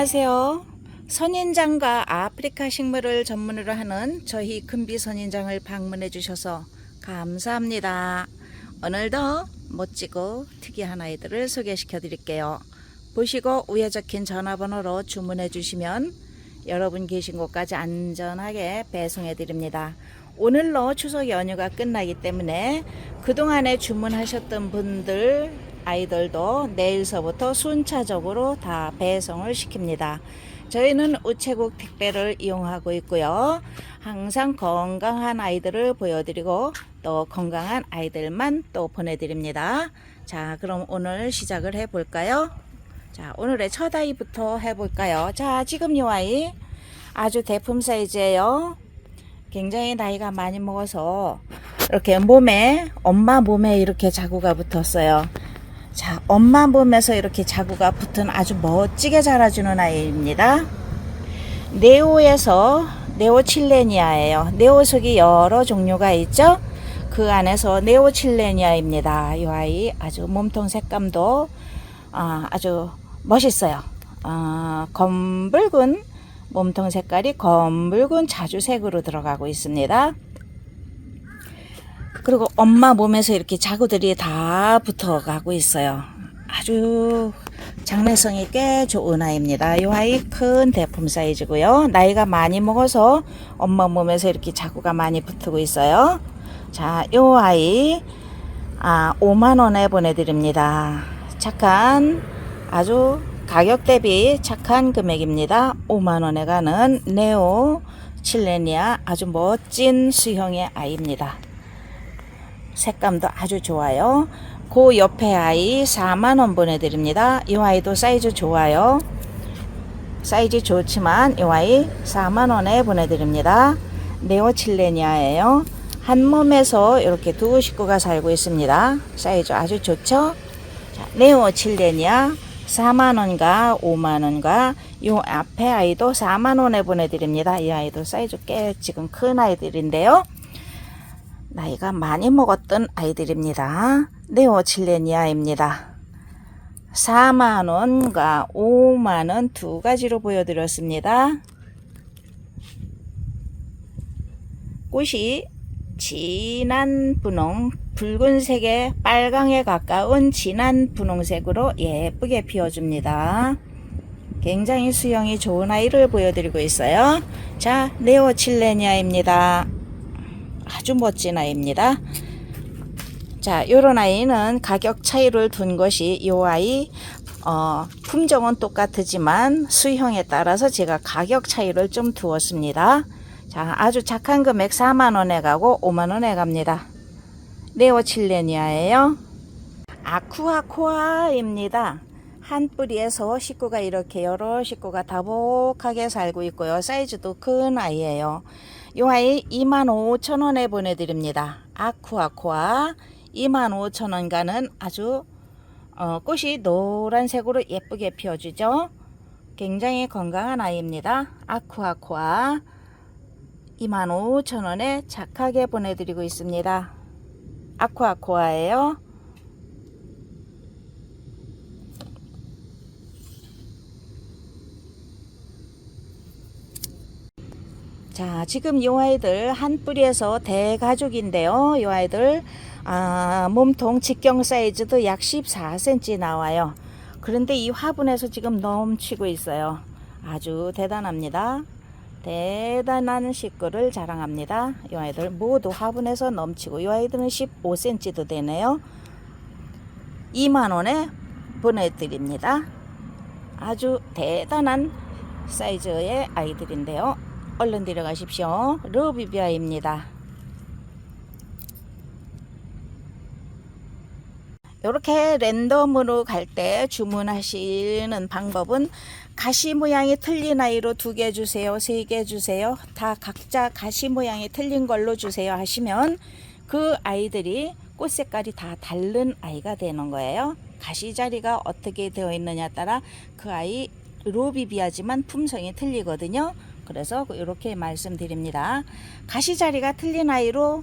안녕하세요. 선인장과 아프리카 식물을 전문으로 하는 저희 금비 선인장을 방문해 주셔서 감사합니다. 오늘도 멋지고 특이한 아이들을 소개시켜 드릴게요. 보시고 위에 적힌 전화번호로 주문해 주시면 여러분 계신 곳까지 안전하게 배송해 드립니다. 오늘로 추석 연휴가 끝나기 때문에 그동안에 주문하셨던 분들 아이들도 내일서부터 순차적으로 다 배송을 시킵니다. 저희는 우체국 택배를 이용하고 있고요. 항상 건강한 아이들을 보여드리고 또 건강한 아이들만 또 보내드립니다. 자, 그럼 오늘 시작을 해볼까요? 자, 오늘의 첫 아이부터 해볼까요? 자, 지금 이 아이 아주 대품 사이즈예요. 굉장히 나이가 많이 먹어서 이렇게 몸에 엄마 몸에 이렇게 자구가 붙었어요. 자, 엄마 몸에서 이렇게 자구가 붙은 아주 멋지게 자라주는 아이입니다. 네오에서 네오 칠레니아예요. 네오 속이 여러 종류가 있죠. 그 안에서 네오 칠레니아입니다. 이 아이 아주 몸통 색감도 아, 아주 멋있어요. 아, 검붉은 몸통 색깔이 검붉은 자주색으로 들어가고 있습니다. 그리고 엄마 몸에서 이렇게 자구들이 다 붙어가고 있어요. 아주 장래성이 꽤 좋은 아이입니다. 이 아이 큰 대품 사이즈고요. 나이가 많이 먹어서 엄마 몸에서 이렇게 자구가 많이 붙고 있어요. 자, 이 아이 아, 5만 원에 보내드립니다. 착한 아주 가격 대비 착한 금액입니다. 5만 원에 가는 네오 칠레니아 아주 멋진 수형의 아이입니다. 색감도 아주 좋아요. 그 옆에 아이 4만원 보내드립니다. 이 아이도 사이즈 좋아요. 사이즈 좋지만 이 아이 4만원에 보내드립니다. 네오칠레니아예요. 한 몸에서 이렇게 두 식구가 살고 있습니다. 사이즈 아주 좋죠? 자, 네오칠레니아 4만원과 5만원과 이 앞에 아이도 4만원에 보내드립니다. 이 아이도 사이즈 꽤 지금 큰 아이들인데요. 나이가 많이 먹었던 아이들입니다. 네오칠레니아입니다. 4만원과 5만원 두 가지로 보여드렸습니다. 꽃이 진한 분홍, 붉은색에 빨강에 가까운 진한 분홍색으로 예쁘게 피워줍니다. 굉장히 수영이 좋은 아이를 보여드리고 있어요. 자, 네오칠레니아입니다. 아주 멋진 아이입니다. 자, 요런 아이는 가격 차이를 둔 것이 요 아이 어, 품종은 똑같지만 수형에 따라서 제가 가격 차이를 좀 두었습니다. 자, 아주 착한 금액 4만 원에 가고 5만 원에 갑니다. 네오 칠레니아예요. 아쿠아코아입니다. 한 뿌리에서 식구가 이렇게 여러 식구가 다복하게 살고 있고요. 사이즈도 큰 아이예요. 이 아이 25,000원에 보내드립니다. 아쿠아코아 25,000원 가는 아주 어, 꽃이 노란색으로 예쁘게 피어주죠. 굉장히 건강한 아이입니다. 아쿠아코아 25,000원에 착하게 보내드리고 있습니다. 아쿠아코아예요. 자, 지금 이 아이들 한 뿌리에서 대가족인데요. 이 아이들 아, 몸통 직경 사이즈도 약 14cm 나와요. 그런데 이 화분에서 지금 넘치고 있어요. 아주 대단합니다. 대단한 식구를 자랑합니다. 이 아이들 모두 화분에서 넘치고 이 아이들은 15cm도 되네요. 2만원에 보내드립니다. 아주 대단한 사이즈의 아이들인데요. 얼른 들어가십시오. 러비비아입니다. 이렇게 랜덤으로 갈 때 주문하시는 방법은 가시 모양이 틀린 아이로 두 개 주세요, 세 개 주세요. 다 각자 가시 모양이 틀린 걸로 주세요 하시면 그 아이들이 꽃 색깔이 다 다른 아이가 되는 거예요. 가시 자리가 어떻게 되어 있느냐 따라 그 아이 로비비아지만 품성이 틀리거든요. 그래서 이렇게 말씀드립니다. 가시 자리가 틀린 아이로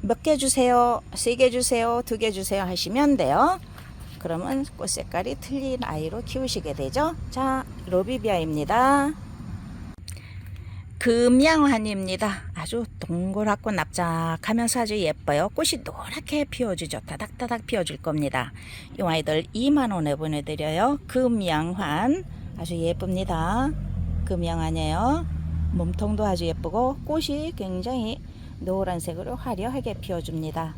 몇 개 주세요, 세 개 주세요, 두 개 주세요 하시면 돼요. 그러면 꽃 색깔이 틀린 아이로 키우시게 되죠. 자, 로비비아입니다. 금양환입니다. 아주 동그랗고 납작하면서 아주 예뻐요. 꽃이 노랗게 피워주죠. 다닥다닥 피워줄 겁니다. 이 아이들 2만원에 보내드려요. 금양환. 아주 예쁩니다. 금양환이에요. 몸통도 아주 예쁘고 꽃이 굉장히 노란색으로 화려하게 피워줍니다.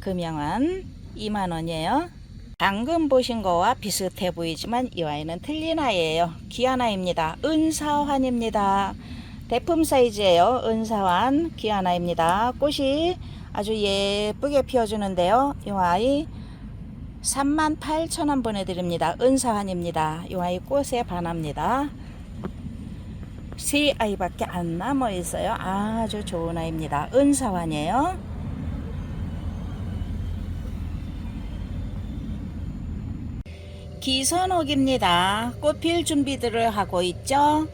금양환 2만원이에요. 방금 보신 거와 비슷해 보이지만 이 아이는 틀린 아이예요. 귀한 아이입니다. 은사환입니다. 대품 사이즈예요. 은사환 귀한 아이입니다. 꽃이 아주 예쁘게 피워주는데요. 이 아이 38,000원 보내드립니다. 은사환입니다. 이 아이 꽃에 반합니다. 세 아이밖에 안 남아 있어요. 아주 좋은 아이입니다. 은사환이에요. 기선옥입니다. 꽃필 준비들을 하고 있죠.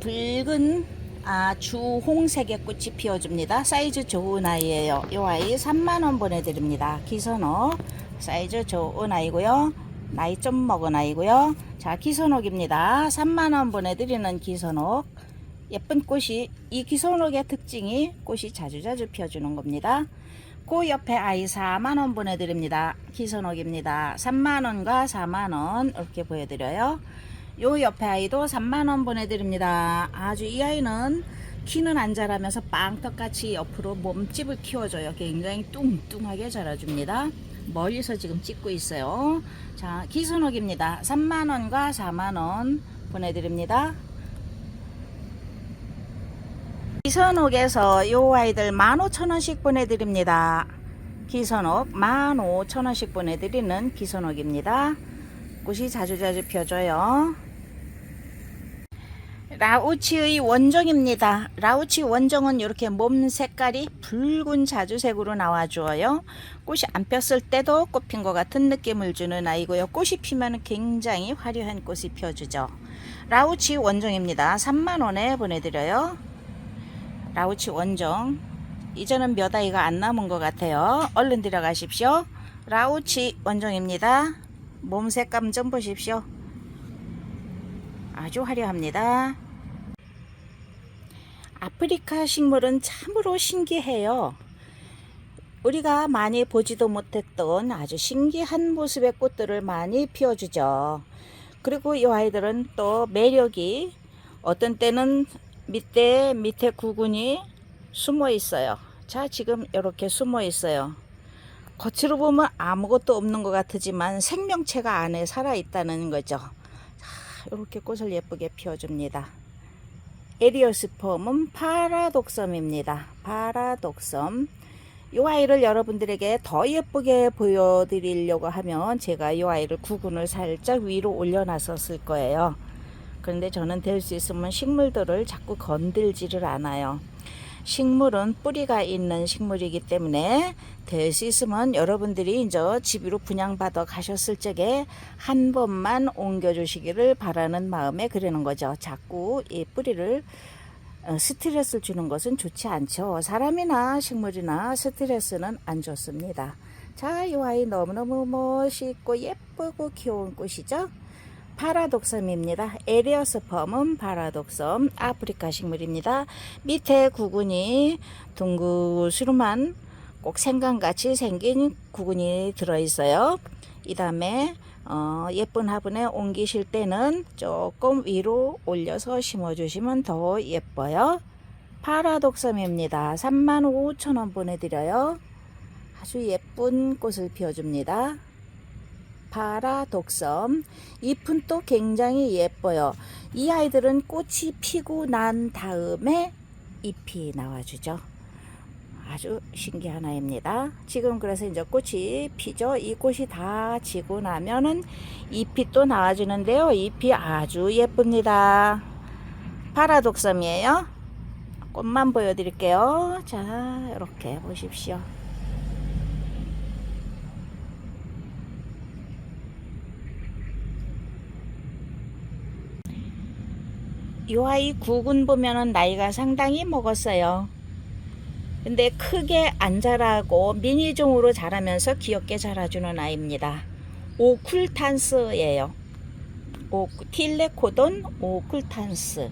붉은 아, 주홍색의 꽃이 피어줍니다. 사이즈 좋은 아이예요. 이 아이 3만원 보내드립니다. 기선옥 사이즈 좋은 아이고요. 나이 좀 먹은 아이고요. 자, 기선옥입니다. 3만원 보내드리는 기선옥. 예쁜 꽃이 이 기선옥의 특징이 꽃이 자주자주 피어주는 겁니다. 그 옆에 아이 4만원 보내드립니다. 기선옥입니다. 3만원과 4만원 이렇게 보여드려요. 요 옆에 아이도 3만원 보내드립니다. 아주 이 아이는 키는 안 자라면서 빵떡같이 옆으로 몸집을 키워줘요. 굉장히 뚱뚱하게 자라줍니다. 멀리서 지금 찍고 있어요. 자, 기선옥입니다. 3만원과 4만원 보내드립니다. 기선옥에서 요 아이들 15,000원씩 보내드립니다. 기선옥 15,000원씩 보내드리는 기선옥입니다. 꽃이 자주자주 펴줘요. 라우치의 원정입니다. 라우치 원정은 이렇게 몸 색깔이 붉은 자주색으로 나와줘요. 꽃이 안 폈을 때도 꽃핀 것 같은 느낌을 주는 아이고요. 꽃이 피면 굉장히 화려한 꽃이 펴주죠. 라우치 원정입니다. 3만원에 보내드려요. 라우치 원정. 이제는 몇 아이가 안 남은 것 같아요. 얼른 들어가십시오. 라우치 원정입니다. 몸 색감 좀 보십시오. 아주 화려합니다. 아프리카 식물은 참으로 신기해요. 우리가 많이 보지도 못했던 아주 신기한 모습의 꽃들을 많이 피워주죠. 그리고 이 아이들은 또 매력이 어떤 때는 밑에 밑에 구근이 숨어 있어요. 자, 지금 이렇게 숨어 있어요. 겉으로 보면 아무것도 없는 것 같지만 생명체가 안에 살아 있다는 거죠. 자, 이렇게 꽃을 예쁘게 피워줍니다. 에리오스폼은 파라독섬입니다. 파라독섬. 이 아이를 여러분들에게 더 예쁘게 보여드리려고 하면 제가 이 아이를 구근을 살짝 위로 올려놨었을 거예요. 그런데 저는 될 수 있으면 식물들을 자꾸 건들지를 않아요. 식물은 뿌리가 있는 식물이기 때문에 될 수 있으면 여러분들이 이제 집으로 분양받아 가셨을 적에 한 번만 옮겨주시기를 바라는 마음에 그러는 거죠. 자꾸 이 뿌리를 어, 스트레스를 주는 것은 좋지 않죠. 사람이나 식물이나 스트레스는 안 좋습니다. 자, 이 아이 너무너무 멋있고 예쁘고 귀여운 꽃이죠. 파라독섬입니다. 에리어스펌은 파라독섬 아프리카 식물입니다. 밑에 구근이 둥그스름한 꼭 생강같이 생긴 구근이 들어있어요. 이 다음에 어, 예쁜 화분에 옮기실 때는 조금 위로 올려서 심어주시면 더 예뻐요. 파라독섬입니다. 35,000원 보내드려요. 아주 예쁜 꽃을 피워줍니다. 파라독섬 잎은 또 굉장히 예뻐요. 이 아이들은 꽃이 피고 난 다음에 잎이 나와주죠. 아주 신기한 아이입니다. 지금 그래서 이제 꽃이 피죠. 이 꽃이 다 지고 나면은 잎이 또 나와주는데요. 잎이 아주 예쁩니다. 파라독섬이에요. 꽃만 보여드릴게요. 자, 이렇게 보십시오. 이 아이 국은 보면은 나이가 상당히 먹었어요. 근데 크게 안 자라고 미니종으로 자라면서 귀엽게 자라주는 아이입니다. 오쿨탄스예요. 오, 틸레코돈 오쿨탄스.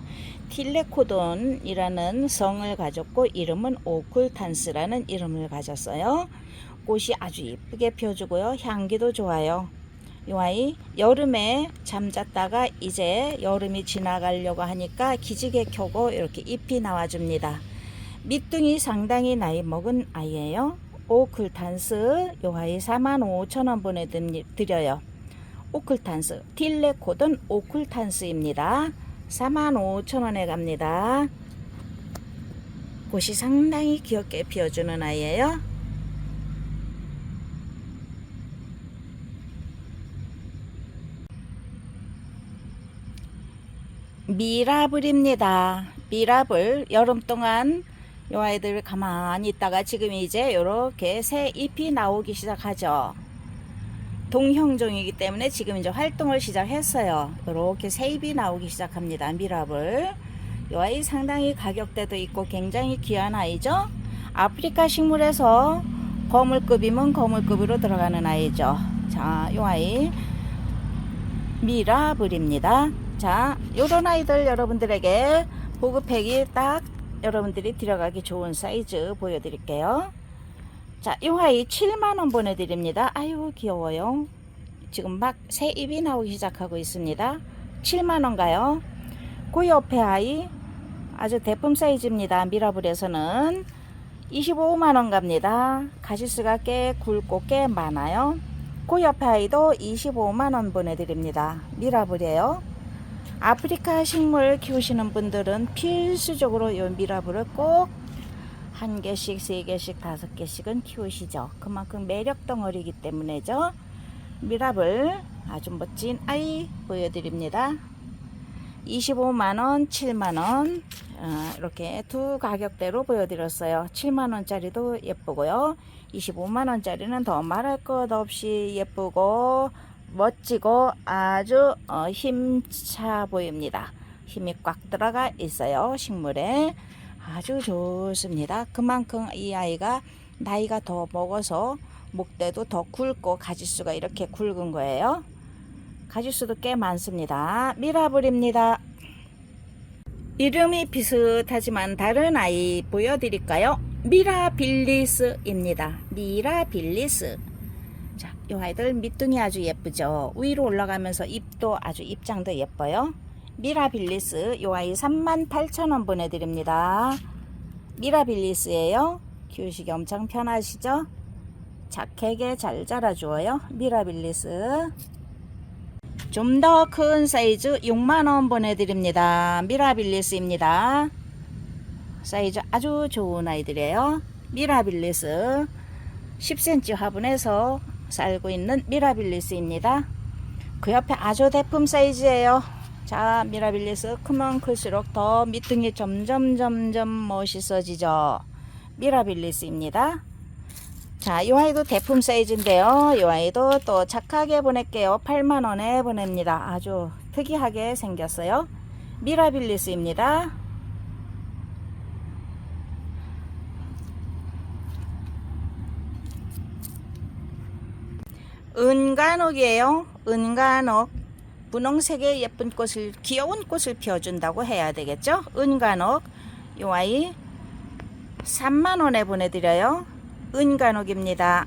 틸레코돈이라는 성을 가졌고 이름은 오쿨탄스라는 이름을 가졌어요. 꽃이 아주 예쁘게 펴주고요. 향기도 좋아요. 이 아이 여름에 잠잤다가 이제 여름이 지나가려고 하니까 기지개 켜고 이렇게 잎이 나와줍니다. 밑둥이 상당히 나이 먹은 아이예요. 오클탄스 요 아이 45,000원 보내드려요. 오클탄스 틸레코든 오클탄스입니다. 45,000원에 갑니다. 꽃이 상당히 귀엽게 피어주는 아이예요. 미라블입니다. 미라블 여름 동안 요 아이들 가만히 있다가 지금 이제 이렇게 새 잎이 나오기 시작하죠. 동형종이기 때문에 지금 이제 활동을 시작했어요. 이렇게 새 잎이 나오기 시작합니다. 미라블. 요 아이 상당히 가격대도 있고 굉장히 귀한 아이죠. 아프리카 식물에서 거물급이면 거물급으로 들어가는 아이죠. 자, 요 아이 미라블입니다. 자, 요런 아이들 여러분들에게 보급팩이 딱 여러분들이 들어가기 좋은 사이즈 보여드릴게요. 자, 이 아이 7만원 보내드립니다. 아유, 귀여워요. 지금 막 새 잎이 나오기 시작하고 있습니다. 7만원가요? 그 옆에 아이 아주 대품 사이즈입니다. 미라블에서는 25만원 갑니다. 가지수가 꽤 굵고 꽤 많아요. 그 옆에 아이도 25만원 보내드립니다. 미라블이에요. 아프리카 식물 키우시는 분들은 필수적으로 이 미라블을 꼭 한 개씩, 세 개씩, 다섯 개씩은 키우시죠. 그만큼 매력 덩어리이기 때문에죠. 미라블 아주 멋진 아이 보여드립니다. 25만원, 7만원 어, 이렇게 두 가격대로 보여드렸어요. 7만원짜리도 예쁘고요. 25만원짜리는 더 말할 것 없이 예쁘고 멋지고 아주 어, 힘차 보입니다. 힘이 꽉 들어가 있어요. 식물에 아주 좋습니다. 그만큼 이 아이가 나이가 더 먹어서 목대도 더 굵고 가지수가 이렇게 굵은 거예요. 가지수도 꽤 많습니다. 미라블입니다. 이름이 비슷하지만 다른 아이 보여드릴까요? 미라빌리스입니다. 미라빌리스. 자, 이 아이들 밑둥이 아주 예쁘죠. 위로 올라가면서 잎도 아주 입장도 예뻐요. 미라빌리스 이 아이 38,000원 보내드립니다. 미라빌리스예요. 키우시기 엄청 편하시죠? 작게 잘 자라주어요. 미라빌리스. 좀 더 큰 사이즈 6만원 보내드립니다. 미라빌리스입니다. 사이즈 아주 좋은 아이들이에요. 미라빌리스 10cm 화분에서 살고 있는 미라빌리스입니다. 그 옆에 아주 대품 사이즈예요. 자, 미라빌리스 크면 클수록 더 밑둥이 점점 점점 멋있어지죠. 미라빌리스입니다. 자, 이 아이도 대품 사이즈인데요. 이 아이도 또 착하게 보낼게요. 8만원에 보냅니다. 아주 특이하게 생겼어요. 미라빌리스입니다. 은간옥이에요. 은간옥. 분홍색의 예쁜 꽃을 귀여운 꽃을 피워준다고 해야 되겠죠? 은간옥. 이 아이 3만 원에 보내드려요. 은간옥입니다.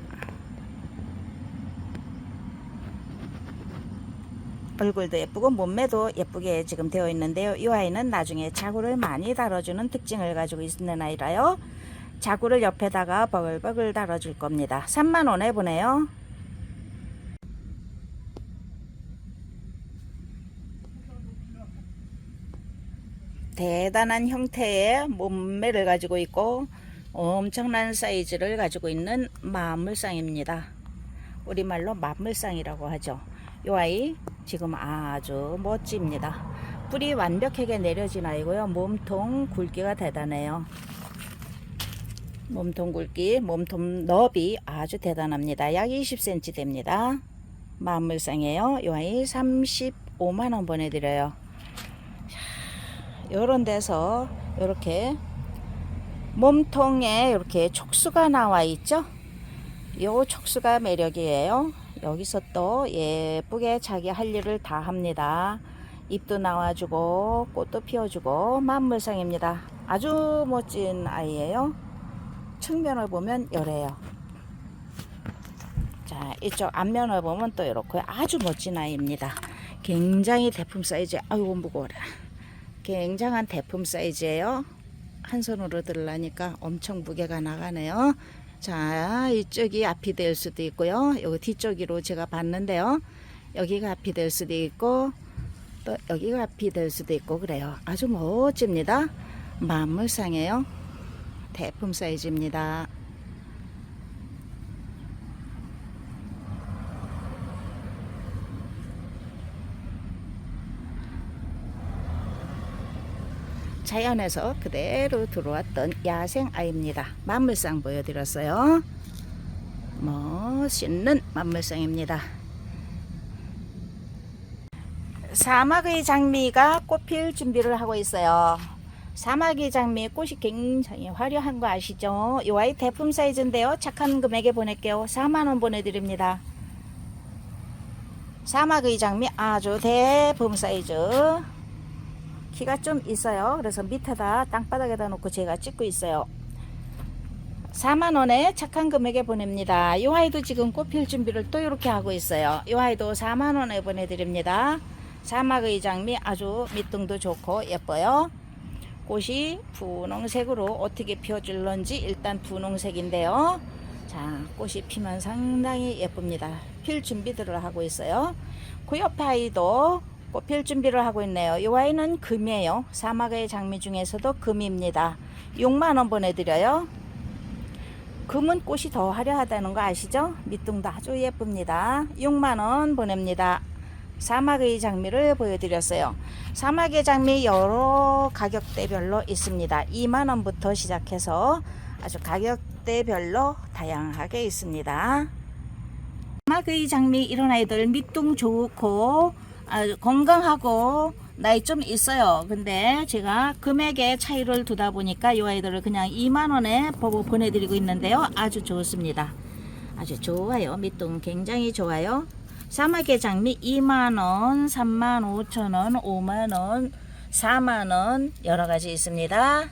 얼굴도 예쁘고 몸매도 예쁘게 지금 되어 있는데요. 이 아이는 나중에 자구를 많이 달아주는 특징을 가지고 있는 아이라요. 자구를 옆에다가 버글버글 달아줄 겁니다. 3만 원에 보내요. 대단한 형태의 몸매를 가지고 있고 엄청난 사이즈를 가지고 있는 마물상입니다. 우리말로 마물상이라고 하죠. 이 아이 지금 아주 멋집니다. 뿌리 완벽하게 내려진 아이고요. 몸통 굵기가 대단해요. 몸통 굵기, 몸통 너비 아주 대단합니다. 약 20cm 됩니다. 마물상이에요. 이 아이 35만원 보내드려요. 요런 데서 이렇게 몸통에 이렇게 촉수가 나와 있죠. 요 촉수가 매력이에요. 여기서 또 예쁘게 자기 할 일을 다 합니다. 잎도 나와주고 꽃도 피워주고 만물상입니다. 아주 멋진 아이예요. 측면을 보면 요래요. 자 이쪽 앞면을 보면 또 이렇고요. 아주 멋진 아이입니다. 굉장히 대품 사이즈. 아이고 무거워라. 굉장한 대품 사이즈예요. 한 손으로 들으려니까 엄청 무게가 나가네요. 자, 이쪽이 앞이 될 수도 있고요. 여기 뒤쪽으로 제가 봤는데요. 여기가 앞이 될 수도 있고 또 여기가 앞이 될 수도 있고 그래요. 아주 멋집니다. 만물상이에요. 대품 사이즈입니다. 자연에서 그대로 들어왔던 야생 아이입니다. 만물상 보여드렸어요. 멋있는 만물상입니다. 사막의 장미가 꽃필 준비를 하고 있어요. 사막의 장미 꽃이 굉장히 화려한 거 아시죠? 이 아이 대품 사이즈인데요. 착한 금액에 보낼게요. 4만원 보내드립니다. 사막의 장미 아주 대품 사이즈. 키가 좀 있어요. 그래서 밑에다 땅바닥에다 놓고 제가 찍고 있어요. 4만원에 착한 금액에 보냅니다. 이 아이도 지금 꽃필 준비를 또 이렇게 하고 있어요. 이 아이도 4만원에 보내드립니다. 사막의 장미 아주 밑둥도 좋고 예뻐요. 꽃이 분홍색으로 어떻게 피어줄런지 일단 분홍색인데요. 자, 꽃이 피면 상당히 예쁩니다. 필 준비들을 하고 있어요. 그 옆에 아이도 꽃필 준비를 하고 있네요. 이 아이는 금이에요. 사막의 장미 중에서도 금입니다. 6만원 보내드려요. 금은 꽃이 더 화려하다는 거 아시죠? 밑둥도 아주 예쁩니다. 6만원 보냅니다. 사막의 장미를 보여드렸어요. 사막의 장미 여러 가격대별로 있습니다. 2만원부터 시작해서 아주 가격대별로 다양하게 있습니다. 사막의 장미 이런 아이들 밑둥 좋고 아주 건강하고 나이 좀 있어요. 근데 제가 금액의 차이를 두다 보니까 이 아이들을 그냥 2만원에 보고 보내드리고 있는데요. 아주 좋습니다. 아주 좋아요. 밑둥 굉장히 좋아요. 사막의 장미 2만원, 3만 5천원, 5만원, 4만원 여러 가지 있습니다.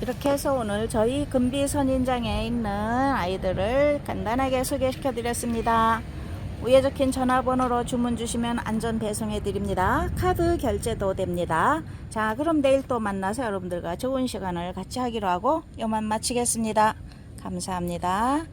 이렇게 해서 오늘 저희 금비 선인장에 있는 아이들을 간단하게 소개시켜 드렸습니다. 위에 적힌 전화번호로 주문 주시면 안전 배송해 드립니다. 카드 결제도 됩니다. 자, 그럼 내일 또 만나서 여러분들과 좋은 시간을 같이 하기로 하고 요만 마치겠습니다. 감사합니다.